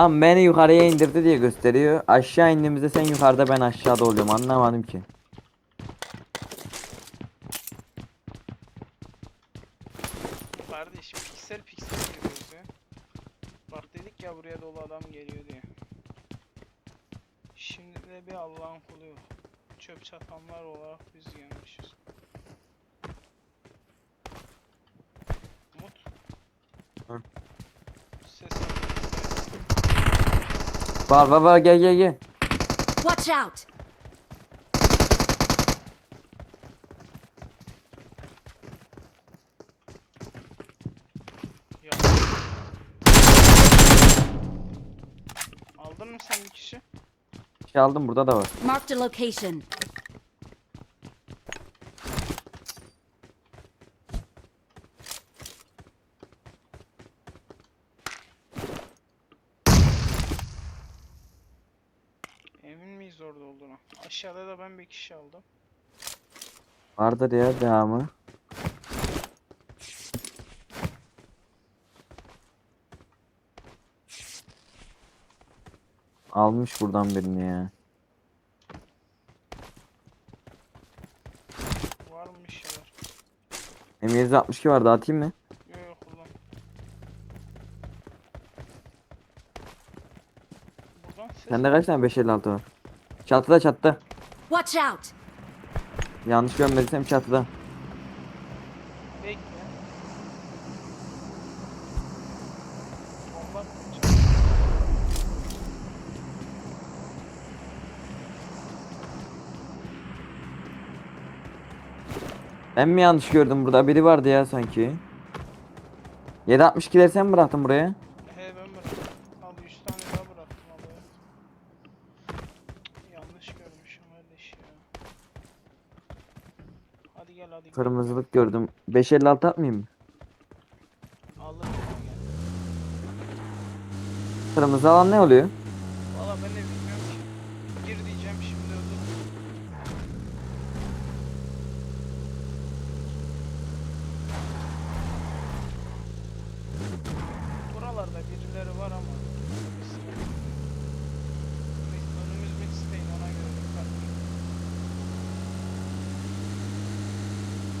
Lan beni yukarıya indirdi diye gösteriyor. Aşağı indiğimizde sen yukarıda ben aşağıda oluyorum anlamadım ki. Kardeş piksel piksel giriyoruz ya. Bak dedik ya buraya dolu adam geliyor diye. Şimdi de bir Allah'ın kulu yok. Çöp çatanlar olarak biz gelmişiz. Umut. Hı. Ses alıyor. Var var var gel gel gel. Watch out! Ya. Aldın mı sen bir kişi? Çaldım burada da var. Marked a location. Miyiz orada olduğuna? Aşağıda da ben bir kişi aldım. Vardır ya devamı. Almış buradan birini ya. Var mı bir şeyler? M762 var dağıtayım mı? Yok yok kullan. Buradan ses Sende kaç tane 556 var? Çatıda çatıda. Watch out! Yanlış görmediysem çatıda. bekle. Bomba. Ben mi yanlış gördüm burada? Biri vardı ya sanki. 762'leri sen mi bıraktın buraya? He ben bıraktım. Al 100 tane daha bıraktım alaya. Yanlış görmüşüm kardeş ya. Hadi gel hadi. gel. Kırmızılık gördüm. 556 atmayayım mı? Kırmızı alan ne oluyor? Valla ben de bilmiyorum ki. Gir diyeceğim şimdi öldür.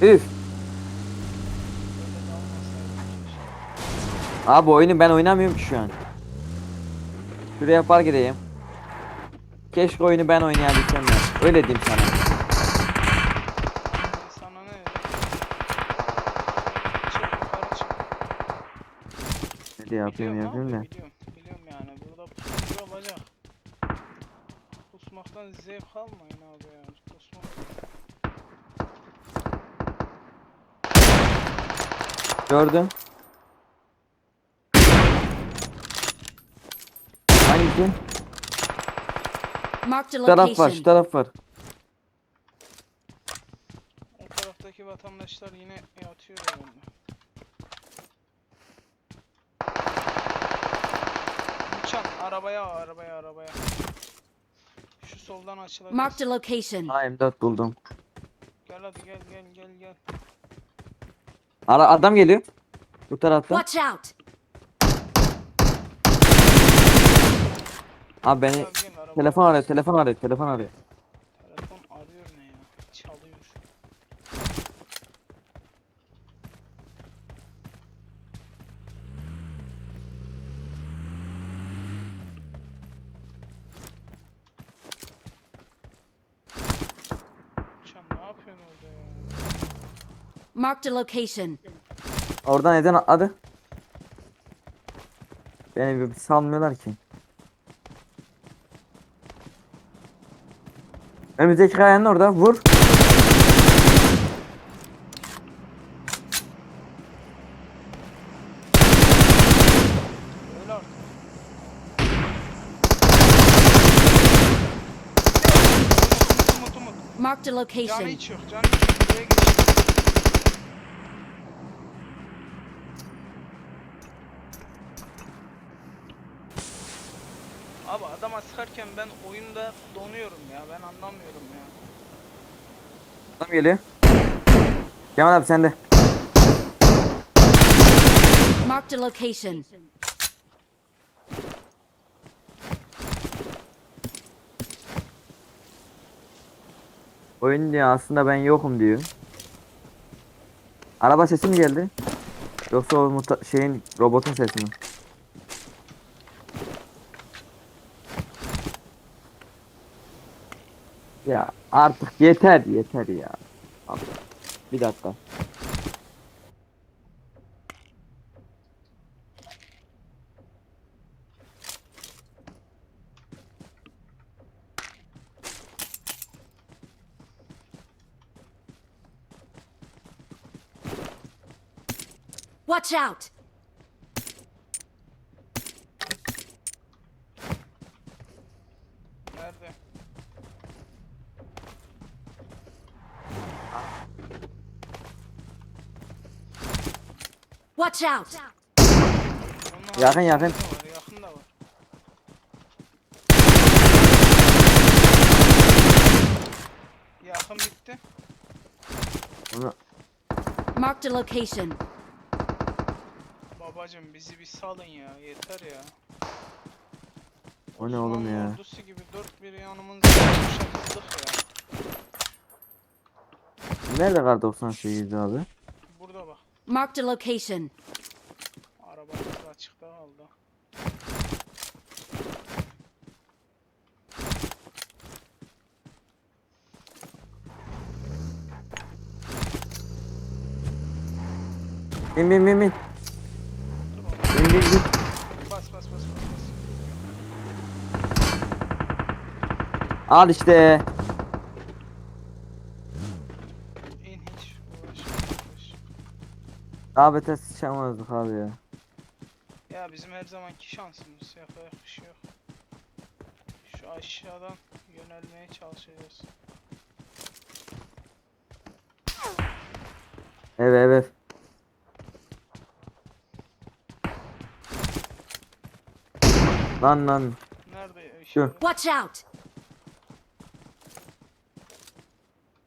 Üf. Abi oyunu ben oynamıyorum ki şu an. Şuraya park edeyim. Keşke oyunu ben oynayabilsem ya. Öyle diyeyim sana. Sana ne? Çık yukarı çık. Ne diye yapıyorum Biliyorum abi, da. Biliyorum, biliyorum yani. Burada pusucu olacak. Pusmaktan zevk almayın abi ya. Gördüm. Hangisi? Marked a Şu taraf var, şu location. taraf var. O taraftaki vatandaşlar yine yatıyor herhalde. Uçan arabaya arabaya arabaya. Şu soldan açılabilir. Marked a location. Ha M4 buldum. Gel hadi gel gel gel gel. Ara adam geliyor. Bu tarafta. Watch out! Abi beni telefon arıyor, telefon arıyor, telefon arıyor. Telefon arıyor ne ya? Çalıyor. Uçan ne yapıyorsun orada ya? Marked a location. Oradan neden atladı? Beni bir salmıyorlar ki. Önümüzdeki kayanın orada vur. Öyle artık. Umut, Umut, Umut. Marked a Canı location. hiç yok. Canı hiç yok. Buraya. adama sıkarken ben oyunda donuyorum ya. Ben anlamıyorum ya. Adam geliyor. Kemal abi sende. Marked a location. Oyun diyor aslında ben yokum diyor. Araba sesi mi geldi? Yoksa o şeyin robotun sesi mi? Ya artık yeter yeter ya. Abi, Bir dakika. Watch out! Nerede? Watch out! Onun Yakın, yakın. Var, yakın da var. Yakın bitti. Onu Marked a location. Babacım bizi bir salın ya yeter ya. O ne oğlum Osmanlı ya? ordusu gibi dört bir yanımızda kuşatıldık ya. nerede kar 98 abi? Marked a location. Arabamız açıkta kaldı. Bin bin bin bin. Bin bin bin. Bas bas bas bas. bas. Al işte. Daha beter sıçamazdık abi ya. Ya bizim her zamanki şansımız. Yapacak bir şey yok. Şu aşağıdan yönelmeye çalışacağız. Evet evet. Lan lan. Nerede Şu. Watch out!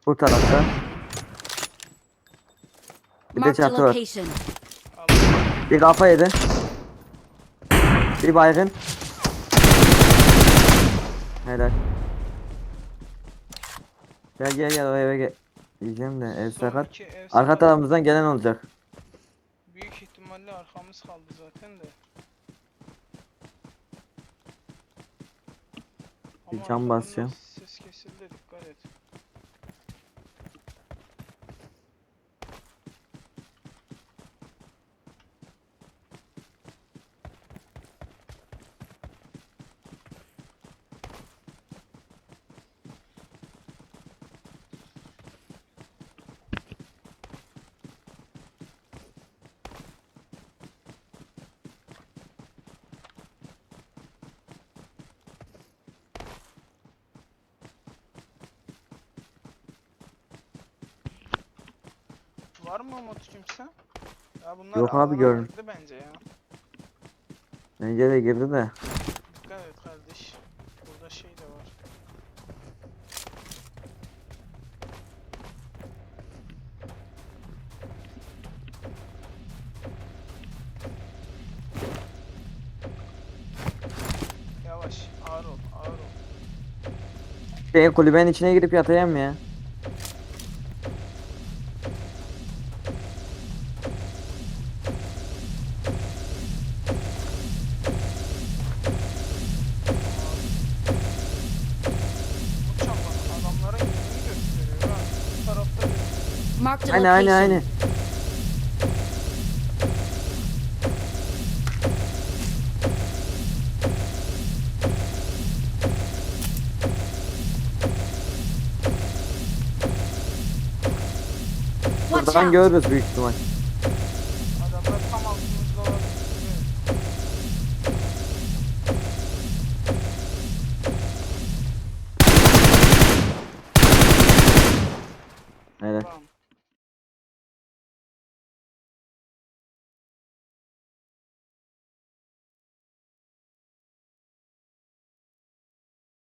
Bu tarafta. Bir de Marked a çatı var. location. Bir kafa yedi. Bir baygın. Helal. Gel gel gel o eve gel. Diyeceğim de ev sakat. ev Arka sakat. tarafımızdan gelen olacak. Büyük ihtimalle arkamız kaldı zaten de. Bir Ama cam basacağım. Ses kesildi dikkat et. Var mı Umut kimse? Ya bunlar Yok abi, alana görün. girdi bence ya. Bence de girdi de. Dikkat et kardeş. Burada şey de var. Yavaş, ağır ol, ağır ol. Şey kulübenin içine girip yatayım ya. Marked a location. Watch Buradan out! görürüz büyük ihtimal.